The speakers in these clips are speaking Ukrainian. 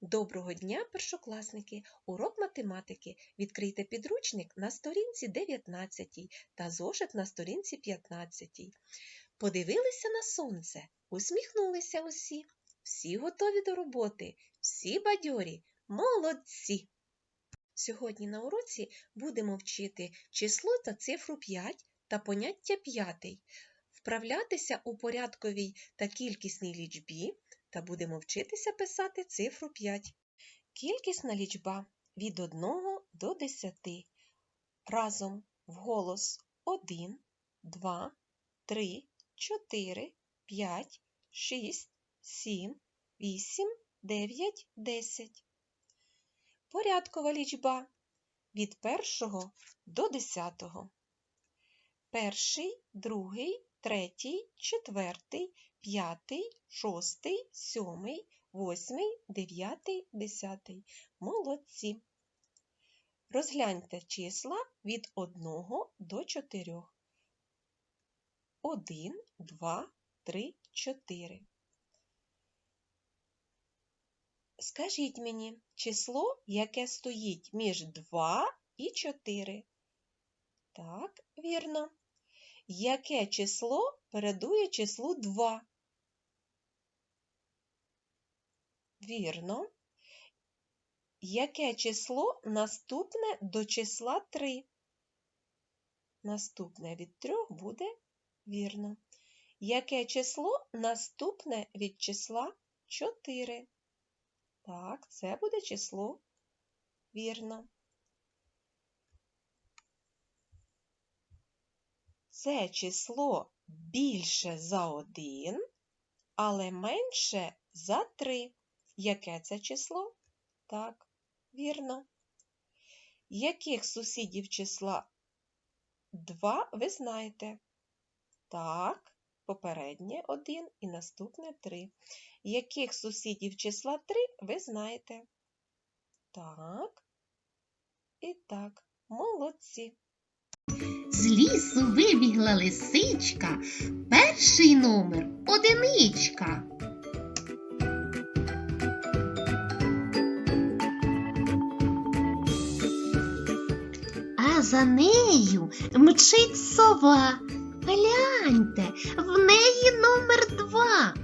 Доброго дня, першокласники! Урок математики. Відкрийте підручник на сторінці 19 та зошит на сторінці 15. Подивилися на сонце, усміхнулися усі. Всі готові до роботи, всі бадьорі, молодці! Сьогодні на уроці будемо вчити число та цифру 5 та поняття п'ятий, вправлятися у порядковій та кількісній лічбі та будемо вчитися писати цифру 5. Кількісна лічба від 1 до 10. Разом вголос 1, 2, 3, 4, 5, 6, 7, 8, 9, 10. Порядкова лічба від 1 до 10. Перший, другий, третій, четвертий, п'ятий, шостий, сьомий, восьмий, дев'ятий, десятий. Молодці. Розгляньте числа від 1 до 4. 1, 2, 3, 4. Скажіть мені число, яке стоїть між 2 і 4. Так, вірно. Яке число передує числу 2? Вірно. Яке число наступне до числа 3? Наступне від 3 буде вірно. Яке число наступне від числа 4? Так, це буде число вірно. Це число більше за 1, але менше за 3. Яке це число? Так, вірно. Яких сусідів числа 2 ви знаєте? Так, попереднє 1 і наступне 3. Яких сусідів числа 3 ви знаєте? Так. І так, молодці. З лісу вибігла лисичка, перший номер одиничка. За нею мчить сова. Гляньте, в неї номер два.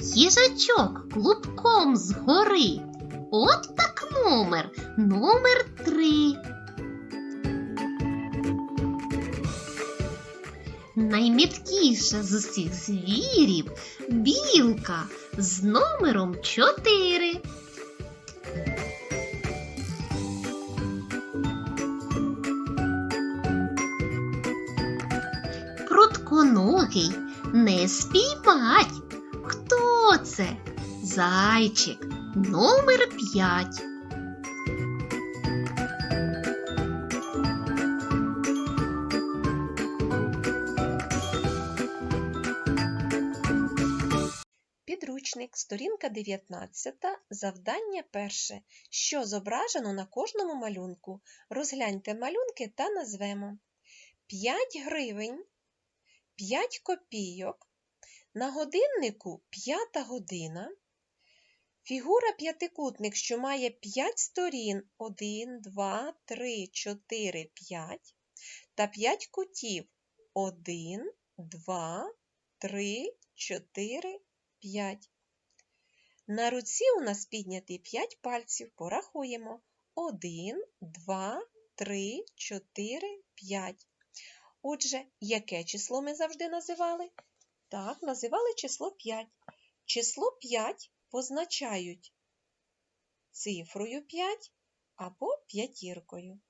Їжачок клубком згори. От так номер, номер три. Найміткіша з усіх звірів білка з номером чотири. Прутконогий не спіймать. Хто це? Зайчик, номер п'ять. Підручник, сторінка 19, завдання перше. Що зображено на кожному малюнку? Розгляньте малюнки та назвемо. 5 гривень, 5 копійок, на годиннику 5 година, фігура п'ятикутник, що має 5 сторін 1, 2, 3, 4, 5 та 5 кутів 1, 2, 3, 4, 5. На руці у нас підняті 5 пальців. Порахуємо. 1, 2, 3, 4, 5. Отже, яке число ми завжди називали? Так, називали число 5. Число 5 позначають цифрою 5 або п'ятіркою.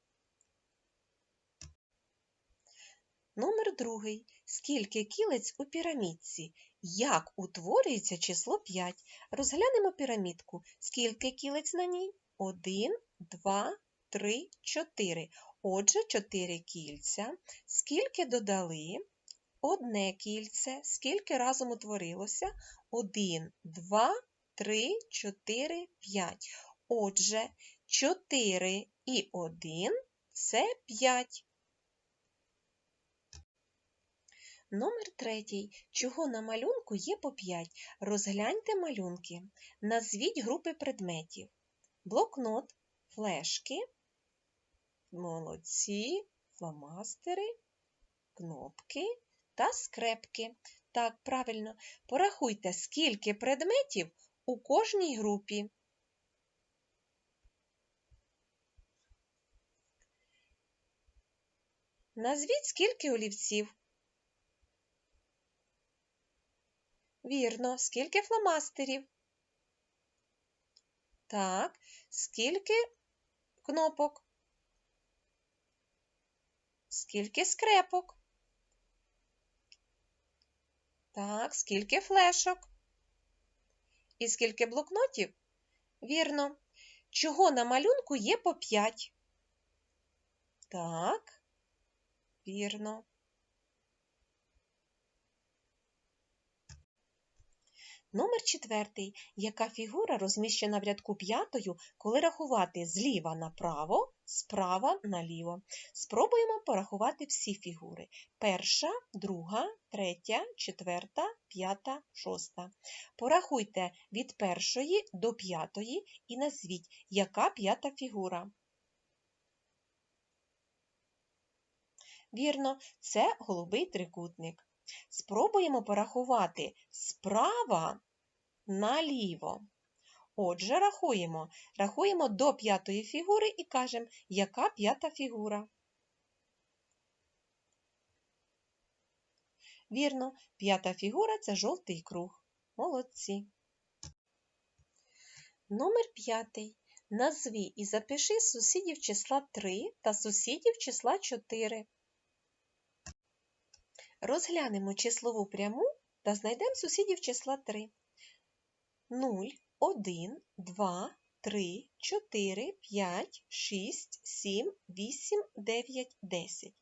Номер другий. Скільки кілець у пірамідці? Як утворюється число 5? Розглянемо пірамідку. Скільки кілець на ній? 1, 2, 3, 4. Отже, 4 кільця. Скільки додали? Одне кільце. Скільки разом утворилося? 1, 2, 3, 4, 5. Отже, 4 і 1 – це 5. Номер третій. Чого на малюнку є по 5? Розгляньте малюнки. Назвіть групи предметів. Блокнот, флешки, молодці, фломастери, кнопки та скрепки. Так, правильно. Порахуйте, скільки предметів у кожній групі. Назвіть скільки олівців. Вірно, скільки фломастерів? Так, скільки кнопок? Скільки скрепок? Так, скільки флешок? І скільки блокнотів? Вірно. Чого на малюнку є по 5? Так, вірно. Номер четвертий. Яка фігура розміщена в рядку п'ятою, коли рахувати зліва направо, справа наліво? Спробуємо порахувати всі фігури. Перша, друга, третя, четверта, п'ята, шоста. Порахуйте від першої до п'ятої і назвіть, яка п'ята фігура. Вірно, це голубий трикутник. Спробуємо порахувати справа наліво. Отже, рахуємо. Рахуємо до п'ятої фігури і кажемо, яка п'ята фігура. Вірно, п'ята фігура це жовтий круг. Молодці. Номер п'ятий. Назві і запиши сусідів числа 3 та сусідів числа 4. Розглянемо числову пряму та знайдемо сусідів числа 3. 0, 1, 2, 3, 4, 5, 6, 7, 8, 9, 10.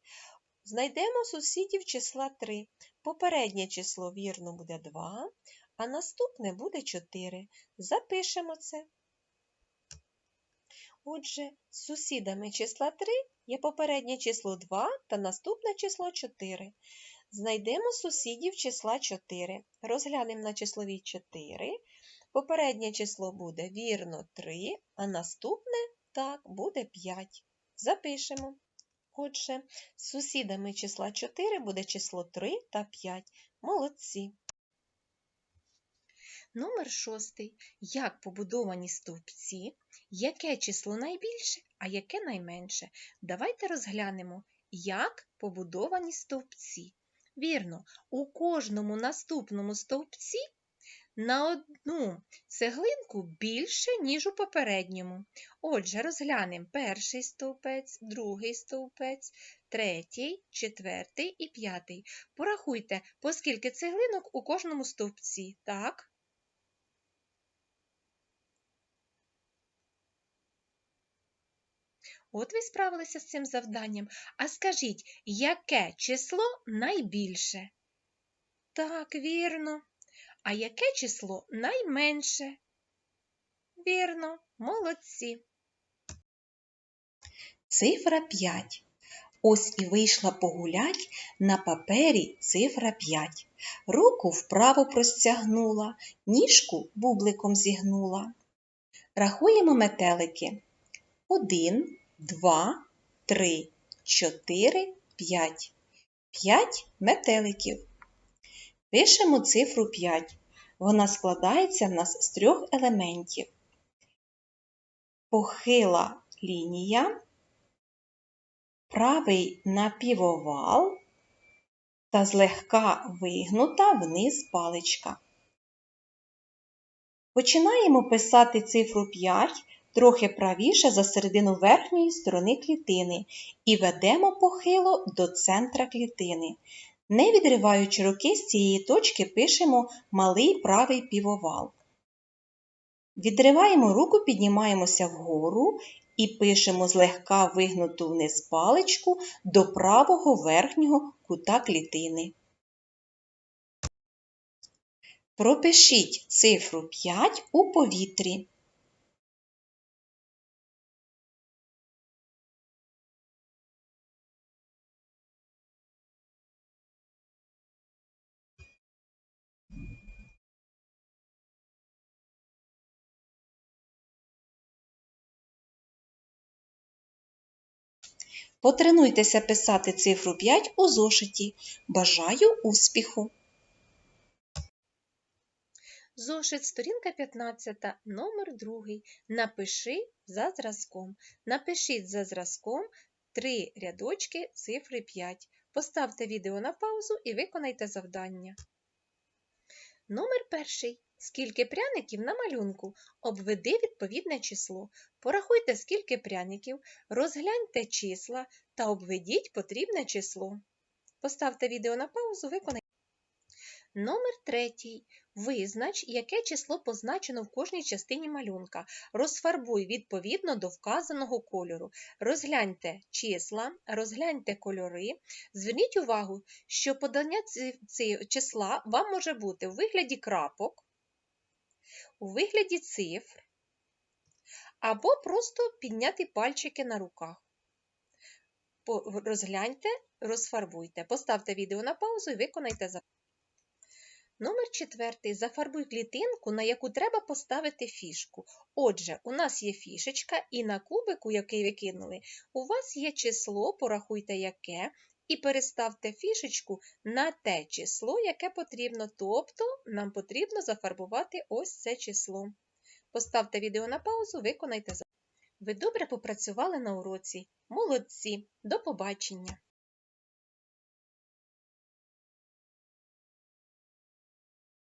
Знайдемо сусідів числа 3. Попереднє число, вірно, буде 2, а наступне буде 4. Запишемо це. Отже, з сусідами числа 3 є попереднє число 2 та наступне число 4. Знайдемо сусідів числа 4. Розглянемо на числові 4. Попереднє число буде вірно 3, а наступне так буде 5. Запишемо. Отже, з сусідами числа 4 буде число 3 та 5. Молодці. Номер 6. Як побудовані стовпці, яке число найбільше, а яке найменше? Давайте розглянемо, як побудовані стовпці. Вірно, у кожному наступному стовпці на одну цеглинку більше, ніж у попередньому. Отже, розглянемо перший стовпець, другий стовпець, третій, четвертий і п'ятий. Порахуйте, по цеглинок у кожному стовпці, так? От ви справилися з цим завданням. А скажіть, яке число найбільше? Так, вірно. А яке число найменше? Вірно, молодці. Цифра 5. Ось і вийшла погулять на папері цифра 5. Руку вправо простягнула, ніжку бубликом зігнула. Рахуємо метелики. Один, два, три, чотири, п'ять. П'ять метеликів. Пишемо цифру 5. Вона складається в нас з трьох елементів. Похила лінія, правий напівовал та злегка вигнута вниз паличка. Починаємо писати цифру 5 трохи правіше за середину верхньої сторони клітини і ведемо похило до центра клітини. Не відриваючи руки з цієї точки, пишемо малий правий півовал. Відриваємо руку, піднімаємося вгору і пишемо злегка вигнуту вниз паличку до правого верхнього кута клітини. Пропишіть цифру 5 у повітрі. Потренуйтеся писати цифру 5 у зошиті. Бажаю успіху! Зошит, сторінка 15, номер 2. Напиши за зразком. Напишіть за зразком три рядочки цифри 5. Поставте відео на паузу і виконайте завдання. Номер перший. Скільки пряників на малюнку? Обведи відповідне число. Порахуйте, скільки пряників, розгляньте числа та обведіть потрібне число. Поставте відео на паузу, виконайте. Номер третій. Визнач, яке число позначено в кожній частині малюнка. Розфарбуй відповідно до вказаного кольору. Розгляньте числа, розгляньте кольори. Зверніть увагу, що подання числа вам може бути у вигляді крапок, у вигляді цифр, або просто підняти пальчики на руках. Розгляньте, розфарбуйте. Поставте відео на паузу і виконайте завдання. Номер четвертий. Зафарбуй клітинку, на яку треба поставити фішку. Отже, у нас є фішечка, і на кубику, який ви кинули, у вас є число, порахуйте яке, і переставте фішечку на те число, яке потрібно. Тобто нам потрібно зафарбувати ось це число. Поставте відео на паузу, виконайте завдання. Ви добре попрацювали на уроці. Молодці! До побачення!